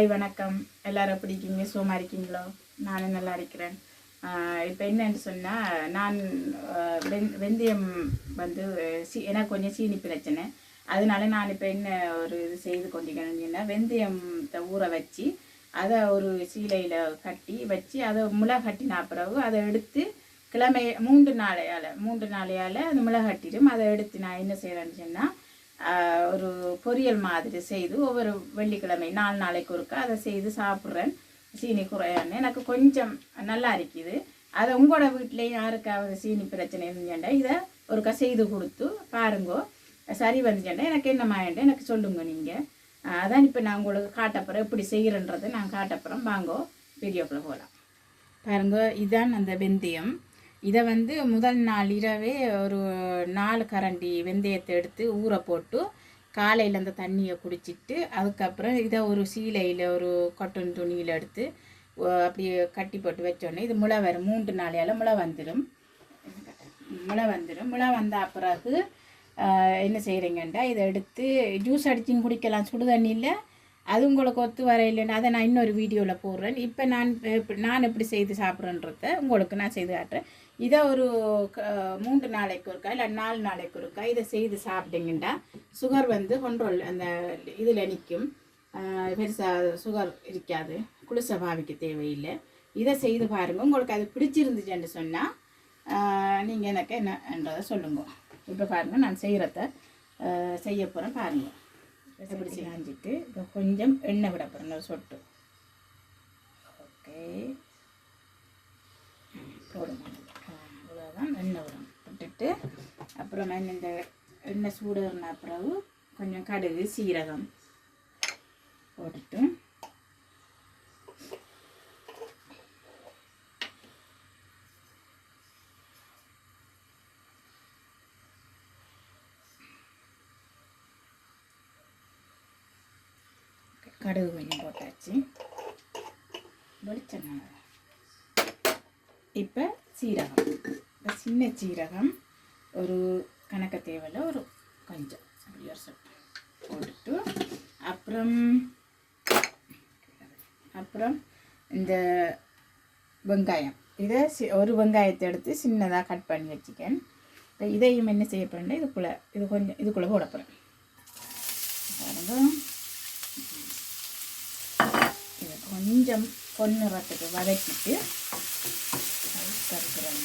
Hi வணக்கம். எல்லாரும் எப்படி இருக்கீங்க? சுகமாக இருக்கீங்களோ? நானும் நல்லா இருக்கிறேன். இப்போ என்னன்னு சொன்னால் நான் வெந்- வெந்தயம் வந்து சீ எனக்கு கொஞ்சம் சீனி பிரச்சனை. அதனால நான் இப்போ என்ன ஒரு இது செய்து கொண்டிருக்கேன்னா வெந்தயத்தை ஊற வச்சு அதை ஒரு சீலையில் கட்டி வச்சு அதை முளை கட்டின பிறகு அதை எடுத்து கிழமை மூன்று நாளையால் மூன்று நாளையால் அது முளை கட்டிடும். அதை எடுத்து நான் என்ன செய்கிறேன்னு சொன்னால் ஒரு பொரியல் மாதிரி செய்து ஒவ்வொரு வெள்ளிக்கிழமை நாலு நாளைக்கு ஒருக்கா அதை செய்து சாப்பிட்றேன். சீனி குறையான்னு எனக்கு கொஞ்சம் நல்லா இருக்குது. அதை உங்களோட வீட்டிலையும் யாருக்காவது சீனி பிரச்சனை இருந்துச்சுண்டா இதை ஒருக்கா செய்து கொடுத்து பாருங்கோ. சரி வந்துச்சேன்டா எனக்கு என்ன எனக்கு சொல்லுங்க நீங்கள் அதான் இப்போ நான் உங்களுக்கு காட்டப்புறம் எப்படி செய்கிறேன்றதை நான் காட்டப்புறம் வாங்கோ வீடியோக்குள்ளே போகலாம் பாருங்க இதான் அந்த வெந்தயம். இதை வந்து முதல் நாள் இரவே ஒரு நாலு கரண்டி வெந்தயத்தை எடுத்து ஊற போட்டு காலையில் அந்த தண்ணியை குடிச்சிட்டு அதுக்கப்புறம் இதை ஒரு சீலையில் ஒரு கொட்டன் துணியில் எடுத்து அப்படி அப்படியே கட்டி போட்டு வச்சோடனே இது முளை வரும் மூன்று நாளையால் முளை வந்துடும் முளை வந்துடும் முளை வந்த பிறகு என்ன செய்கிறீங்கண்டா இதை எடுத்து ஜூஸ் அடிச்சும் குடிக்கலாம். சுடு தண்ணியில் அது உங்களுக்கு ஒத்து வரையில்லைன்னு அதை நான் இன்னொரு வீடியோவில் போடுறேன். இப்போ நான் எப்படி- நான் எப்படி செய்து சாப்பிட்றேன்றத உங்களுக்கு நான் செய்து காட்டுறேன். இதை ஒரு க- மூன்று நாளைக்கு ஒருக்கா இல்லை நாலு நாளைக்கு ஒருக்கா இதை செய்து சாப்பிட்டீங்கன்னா சுகர் வந்து கண்ட்ரோல் அந்த இதில் நிற்கும் பெருசாக சுகர் இருக்காது. குளிச பாவிக்க தேவையில்லை. இதை செய்து பாருங்கள் உங்களுக்கு அது பிடிச்சிருந்துச்சுன்னு சொன்னால் நீங்கள் எனக்கு என்னன்றதை சொல்லுங்க. இப்போ பாருங்கள் நான் செய்கிறத செய்ய போகிறேன் பாருங்கள் எப்படி காஞ்சிட்டு இப்போ கொஞ்சம் எண்ணெய் விட போகிறேன் ஒரு சொட்டு. ஓகே. போடுங்க. இவ்வளோதான் எண்ணெய் விடும் விட்டுட்டு அப்புறம் இந்த எண்ணெய் சூடுன பிறகு கொஞ்சம் கடுகு சீரகம் போட்டுட்டு கடுகு கொஞ்சம் போட்டாச்சு. வெளிச்செண்ணெய். இப்போ சீரகம். இப்போ சின்ன சீரகம் ஒரு கணக்க தேவையில் ஒரு கொஞ்சம். அப்படி ஒரு சொட்டு போட்டுட்டு அப்புறம் அப்புறம் இந்த வெங்காயம். இதை ஒரு வெங்காயத்தை எடுத்து சின்னதாக கட் பண்ணி வச்சுக்கேன். இப்போ இதையும் என்ன செய்ய போறேன்னா இதுக்குள்ளே இது கொஞ்சம் இதுக்குள்ளே போட போகிறேன் பாருங்கள் இதை கொஞ்சம் பொன்னிறத்துக்கு வதக்கிட்டு கருக்கிறேன்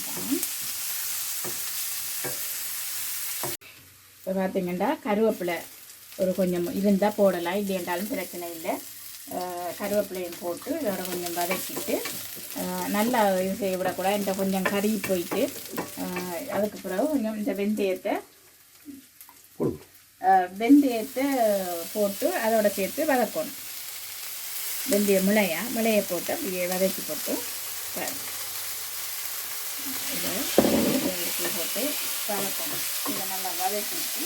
இப்போ பார்த்தீங்கன்னா கருவேப்பிலை ஒரு கொஞ்சம் இருந்தால் போடலாம் இல்லைன்றாலும் பிரச்சனை இல்லை. கருவேப்பிலையும் போட்டு இதோட கொஞ்சம் வதக்கிட்டு நல்லா இது செய்ய விடக்கூடாது. இந்த கொஞ்சம் கறி போயிட்டு அதுக்கு பிறகு கொஞ்சம் இந்த வெந்தயத்தை வெந்தயத்தை போட்டு அதோட சேர்த்து வதக்கணும். வெந்தய முளையா முளையை போட்டு அப்படியே வதக்கி போட்டு பாருங்க. இதை போட்டு வதக்கணும். இதை நல்லா வதக்கிட்டு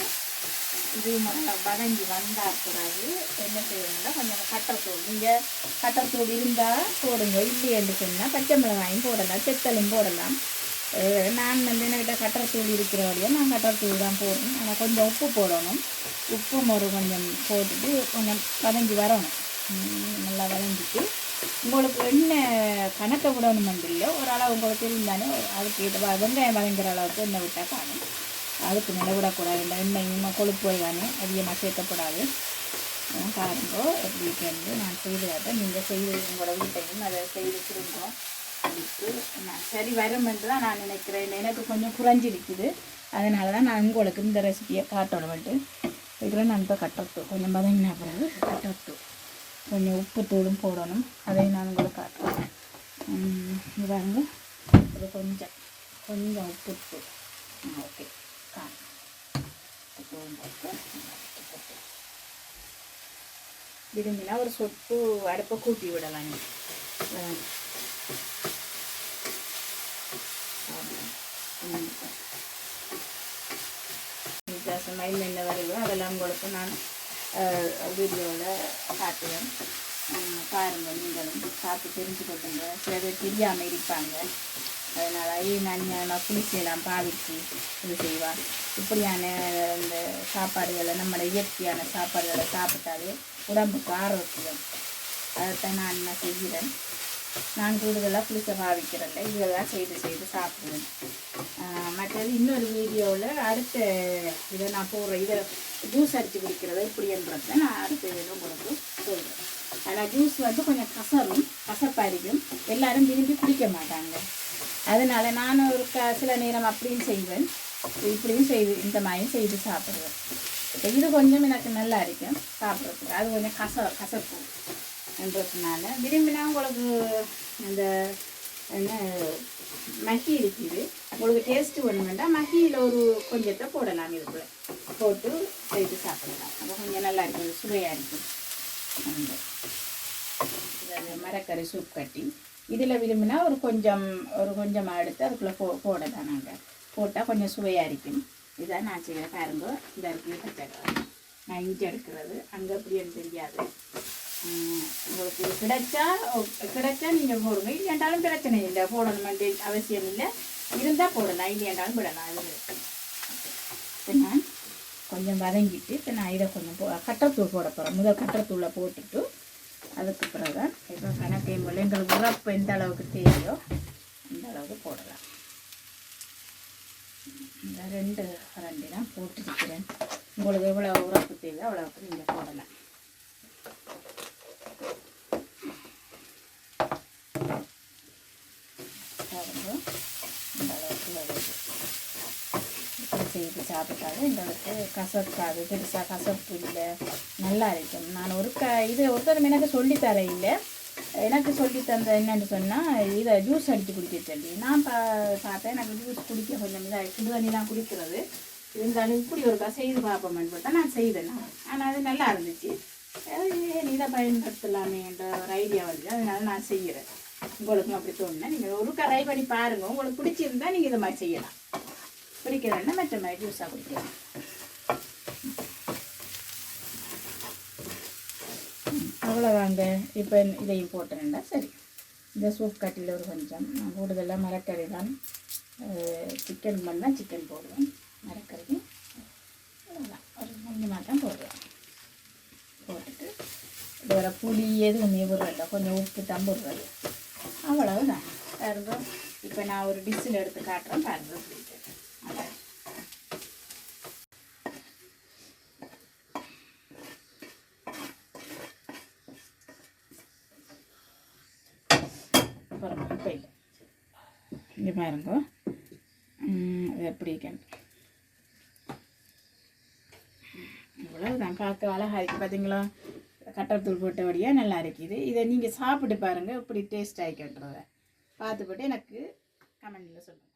இது நல்லா வதங்கி வந்தால் பிறகு என்ன செய்யணும்னா கொஞ்சம் கட்டத்தூள் நீங்கள் கட்டத்தூள் இருந்தால் போடுங்க. இல்லையென்று சொன்னால் பச்சை மிளகாயும் போடலாம் செத்தலும் போடலாம். நான் வந்து என்கிட்ட கட்டத்தூள் இருக்கிற வழியாக நான் கட்டத்தூள் தான் போடணும். ஆனால் கொஞ்சம் உப்பு போடணும். உப்பும் ஒரு கொஞ்சம் போட்டுட்டு கொஞ்சம் வதங்கி வரணும். நல்லா வதங்கிட்டு. உங்களுக்கு என்ன கணக்கை விடணும் இல்லை ஒரு அளவு உங்களுக்கு தெரிந்தானே அதுக்கு இது வெங்காயம் வதங்குற அளவுக்கு எண்ணெய் விட்டால் காணும். அதுக்கு மேலே விடக்கூடாது. இந்த எண்ணெயும் கொழுப்பு தானே அதிகமாக சேர்க்கப்படாது அதான் பாருங்க எப்படி வந்து நான் செய்து காட்டேன் நீங்கள் செய்து உங்களோட வீட்டையும் அதை செய்து திரும்ப நான் சரி வரும் என்று தான் நான் நினைக்கிறேன். எனக்கு கொஞ்சம் குறைஞ்சிருக்குது அதனால தான் நான் உங்களுக்கு இந்த ரெசிபியை காட்டணும்ட்டு இதில் நான் இப்போ கட்டத்து கொஞ்சம் பதங்கினா பிறகு கட்டத்து கொஞ்சம் உப்பு தூளும் போடணும் அதை நான் உங்களுக்கு காட்டுறேன் உம், இது பாருங்க இது கொஞ்சம் கொஞ்சம் உப்பு தூள் ஓகே உப்பும் விரும்பினா ஒரு சொட்டு அடுப்பை கூட்டி விடலாம் வித்தியாசமாக என்ன வருதோ அதெல்லாம் கொடுத்து நான் வீடியோவில் காட்டுவேன். பாருங்கள் நீங்களும் பார்த்து தெரிஞ்சுக்கொள்ளுங்க சில பேர் தெரியாமல் இருப்பாங்க. அதனால் ஐயோ நான் நான் குளிசையெல்லாம் பாவிச்சு இது செய்வான் இப்படியான இந்த சாப்பாடுகளை நம்மளோட இயற்கையான சாப்பாடுகளை சாப்பிட்டாலே உடம்புக்கு ஆரோக்கியம். அதைத்தான் நான் என்ன செய்கிறேன். நான் கூடுதலாக புளிச்ச பாவிக்கிறேன் இதெல்லாம் செய்து செய்து சாப்பிடுவேன். மற்றது இன்னொரு வீடியோவில் அடுத்த இதை நான் போடுறேன். இதை ஜூஸ் அடித்து குடிக்கிறது இப்படின்றத நான் அடுத்த இதில் உங்களுக்கு சொல்கிறேன் ஆனால் ஜூஸ் வந்து கொஞ்சம் கசரும் கசப்பாரிக்கும் எல்லாரும் விரும்பி குடிக்க மாட்டாங்க. அதனால் நான் ஒரு க சில நேரம் அப்படியும் செய்வேன். இப்படியும் செய்து இந்த மாதிரியும் செய்து சாப்பிடுவேன். இது கொஞ்சம் எனக்கு நல்லா இருக்கும் சாப்பிட்றதுக்கு. அது கொஞ்சம் கச கசப்பு. என்றதுனால விரும்பினா உங்களுக்கு அந்த என்ன மகி இருக்குது. உங்களுக்கு டேஸ்ட்டு வேணுமெண்டா மகியில் ஒரு கொஞ்சத்தை போடலாம் இதுக்குள்ள போட்டு செய்து சாப்பிடலாம். அப்போ கொஞ்சம் நல்லா இருக்கும் சுவையாக இருக்கும். அந்த இது மரக்கறி சூப் கட்டி. இதில் விரும்பினா ஒரு கொஞ்சம் ஒரு கொஞ்சமாக எடுத்து அதுக்குள்ளே போ போடலாம் நாங்கள் போட்டால் கொஞ்சம் சுவையாக இருக்கும். இதான் நான் செய்கிற பாருங்க இந்த இருக்குது பச்சை நான் இஞ்சி எடுக்கிறது அங்கே எப்படின்னு தெரியாது. உங்களுக்கு கிடைச்சா கிடைச்சா நீங்கள் போடுங்க. இல்லைன்றாலும் பிரச்சனை இல்லை போடணுமெண்டு அவசியம் இல்லை. இருந்தால் போடலாம் இல்லையாண்டாலும் விடலாம் அது இப்போ நான் கொஞ்சம் வதங்கிட்டு இப்போ நான் இதை கொஞ்சம் போ கட்டத்தூள் போட போகிறேன் முதல் கட்டத்தூளை போட்டுட்டு அதுக்கு பிறகு தான் இப்போ கணக்கை போல் எங்களுக்கு உரப்பு எந்த அளவுக்கு தேவையோ அந்த அளவுக்கு போடலாம். இந்த ரெண்டு ரெண்டு தான் போட்டுருக்கிறேன். உங்களுக்கு எவ்வளோ உரப்பு தேவையோ அவ்வளோவுக்கு நீங்கள் போடலாம் பாருங்க இந்த அளவுக்கு வருது இப்படி எங்களுக்கு கசக்காது பெருசாக கசப்பு இல்லை. நல்லா இருக்கும். நான் ஒரு க இது ஒருத்தரும் எனக்கு சொல்லித்தர இல்லை. எனக்கு சொல்லி தந்த என்னென்னு சொன்னால் இதை ஜூஸ் அடித்து குடிக்க சொல்லி. நான் பா பார்த்தேன். எனக்கு ஜூஸ் குடிக்க கொஞ்சம் இதாக சுடு தண்ணி தான் குடிக்கிறது. இருந்தாலும் இப்படி ஒருக்கா செய்து பார்ப்போம்னு பார்த்தா நான் செய்தேன். நான் ஆனால் அது நல்லா இருந்துச்சு. ஏன் இதை பயன்படுத்தலாமேன்ற ஒரு ஐடியா வருது அதனால நான் செய்கிறேன். உங்களுக்கும் அப்படி தோணுனா நீங்கள் ஒரு கரை பண்ணி பாருங்கள் உங்களுக்கு பிடிச்சிருந்தா நீங்கள் இதை மாதிரி செய்யலாம். பிடிக்கிறதுனா மற்ற மாதிரி ஜூஸாக குடிக்கலாம் அவ்வளோதாங்க இப்போ இதையும் போட்டுறேன்டா. சரி. இந்த சூப் கட்டியில் ஒரு கொஞ்சம். நான் கூடுதலாக மரக்கறி தான் சிக்கன் பண்ணால் சிக்கன் போடுவேன். மரக்கறி. ஒரு கொஞ்சமாக தான் போடுவேன் போட்டுட்டு இது வர புளி எதுவும் விடுறதில்ல கொஞ்சம் உப்பு தான் போடுறது. அவ்வளவுதான். பாருங்க. இப்போ நான் ஒரு டிஷ்ஷில் எடுத்து காட்டுறேன். பாருங்க. இப்போ இல்லை இங்கே பாருங்க. அது எப்படி இருக்கேன் இவ்வளோதான் பார்க்க அழகாக இருக்குது பார்த்தீங்களா கட்டத்தூள் போட்டபடியாக நல்லா இருக்குது. இதை நீங்கள் சாப்பிட்டு பாருங்கள் இப்படி டேஸ்ட் ஆகி பார்த்து பார்த்துப்பட்டு எனக்கு கமெண்டில் சொல்லுங்கள்